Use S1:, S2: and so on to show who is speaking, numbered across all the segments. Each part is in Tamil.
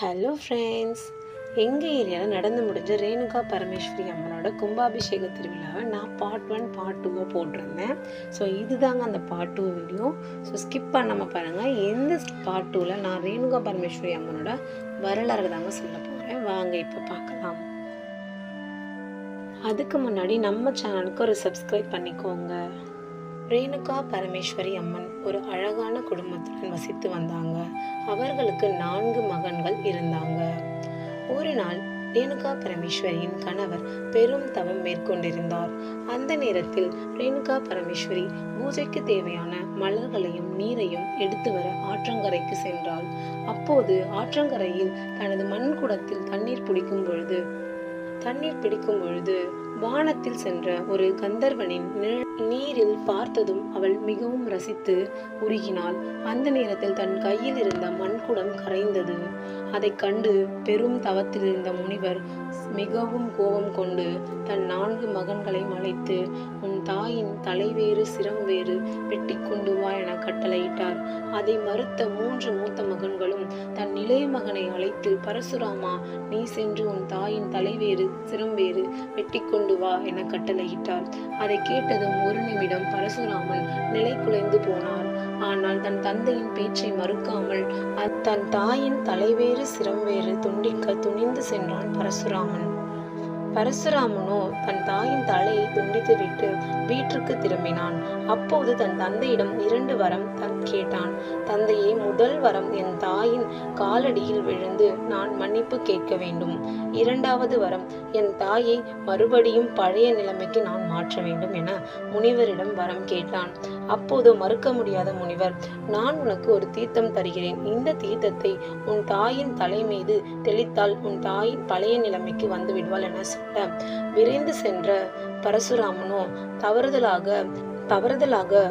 S1: ஹலோ ஃப்ரெண்ட்ஸ் எங்கள் ஏரியாவில் நடந்து முடிஞ்ச ரேணுகா பரமேஸ்வரி அம்மனோட கும்பாபிஷேக திருவிழாவை நான் பார்ட் ஒன் பார்ட் டூவை போட்டிருந்தேன். ஸோ இதுதாங்க அந்த part two video so skip பண்ணாமல் பாருங்கள் எந்த பார்ட் டூவில் நான் ரேணுகா பரமேஸ்வரி அம்மனோட வரலாறு தாங்க சொல்ல போகிறேன் வாங்க இப்போ பார்க்கலாம். அதுக்கு முன்னாடி நம்ம சேனலுக்கு ஒரு சப்ஸ்கிரைப் பண்ணிக்கோங்க. ரேணுகா பரமேஸ்வரி அம்மன் ஒரு அழகான குடும்பத்துடன் வசித்து வந்தாங்க. அவர்களுக்கு நான்கு மகன்கள் இருந்தாங்க. ஒரு நாள் ரேணுகா பரமேஸ்வரியின் கணவர் பெரும் தவம் மேற்கொண்டிருந்தார். அந்த நேரத்தில் ரேணுகா பரமேஸ்வரி பூஜைக்கு தேவையான மலர்களையும் நீரையும் எடுத்து வர ஆற்றங்கரைக்கு சென்றாள். அப்போது ஆற்றங்கரையில் தனது மண் குடத்தில் தண்ணீர் பிடிக்கும் பொழுது தண்ணீர் பிடிக்கும் பொழுது வானத்தில் சென்ற ஒரு கந்தர்வனின் நிழல் நீரில் பார்த்ததும் அவள் மிகவும் ரசித்து உருகினாள். அந்த நேரத்தில் தன் கையில் இருந்த மண்குடம் கரைந்தது. அதைக் கண்டு பெரும் தவத்தில் இருந்த முனிவர் மிகவும் கோபம் கொண்டு தன் நான்கு மகன்களையும் அழைத்து உன் தாயின் தலைவேறு சிரம் வேறு வெட்டி கொண்டு வா என கட்டளையிட்டார். அதை மறுத்த மூன்று மூத்த மகன்களும் தன் இளைய மகனை அழைத்து பரசுராமா நீ சென்று உன் தாயின் தலைவேறு சிரம் வேறு வெட்டி கொண்டு வா என கட்டளையிட்டார். அதை கேட்டதும் ஒரு நிமிடம் பரசுராமன் நிலை குலைந்து போனார் ஆனால் தன் தந்தையின் பேச்சை மறுக்காமல் தன் தாயின் தலைவேறு சிரம் வேறு துண்டிக்க துணிந்து சென்றான் பரசுராமன். பரசுராமனோ தன் தாயின் தலையை துண்டித்துவிட்டு வீட்டிற்கு திரும்பினான். அப்போது தன் தந்தையிடம் இரண்டு வரம் தன் கேட்டான். தந்தையே முதல் வரம் என் தாயின் காலடியில் விழுந்து நான் மன்னிப்பு கேட்க வேண்டும். இரண்டாவது வரம் என் தாயை மறுபடியும் பழைய நிலைமைக்கு நான் மாற்ற வேண்டும் என முனிவரிடம் வரம் கேட்டான். அப்போது மறுக்க முடியாத முனிவர் நான் உனக்கு ஒரு தீர்த்தம் தருகிறேன். இந்த தீர்த்தத்தை உன் தாயின் தலை மீது தெளித்தால் உன் தாயின் பழைய நிலைமைக்கு வந்து விடுவாள் என சொல்ல விரைந்து சென்ற பரசுராமனோ தவறுதலாக தவறுதலாக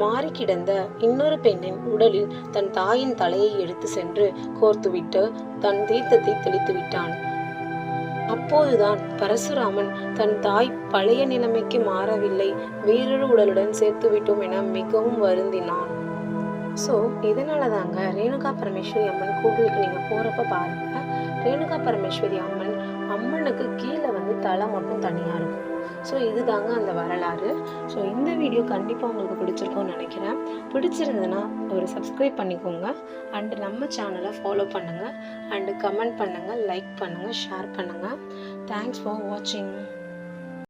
S1: மாறி கிடந்த இன்னொரு பெண்ணின் உடலில் தன் தாயின் தலையை எடுத்து சென்று கோர்த்துவிட்டு தன் தீர்த்தத்தை தெளித்து விட்டான். அப்போதுதான் பரசுராமன் தன் தாய் பழைய நிலைமைக்கு மாறவில்லை. வேறொரு உடலுடன் சேர்த்து விட்டோம் என மிகவும் வருந்தினான். ஸோ இதனால தாங்க ரேணுகா பரமேஸ்வரி அம்மன் கோவிலுக்கு நீங்கள் போகிறப்ப பாருங்க. ரேணுகா பரமேஸ்வரி அம்மன் அம்மனுக்கு கீழே வந்து தலை மட்டும் தனியாக இருக்கும். ஸோ இதுதாங்க அந்த வரலாறு. ஸோ இந்த வீடியோ கண்டிப்பாக உங்களுக்கு பிடிச்சிருக்கும்னு நினைக்கிறேன். பிடிச்சிருந்ததுன்னா ஒரு சப்ஸ்கிரைப் பண்ணிக்கோங்க. அண்டு நம்ம சேனலை ஃபாலோ பண்ணுங்கள் அண்டு கமெண்ட் பண்ணுங்கள் லைக் பண்ணுங்கள் ஷேர் பண்ணுங்கள் தேங்க்ஸ் ஃபார் வாட்சிங்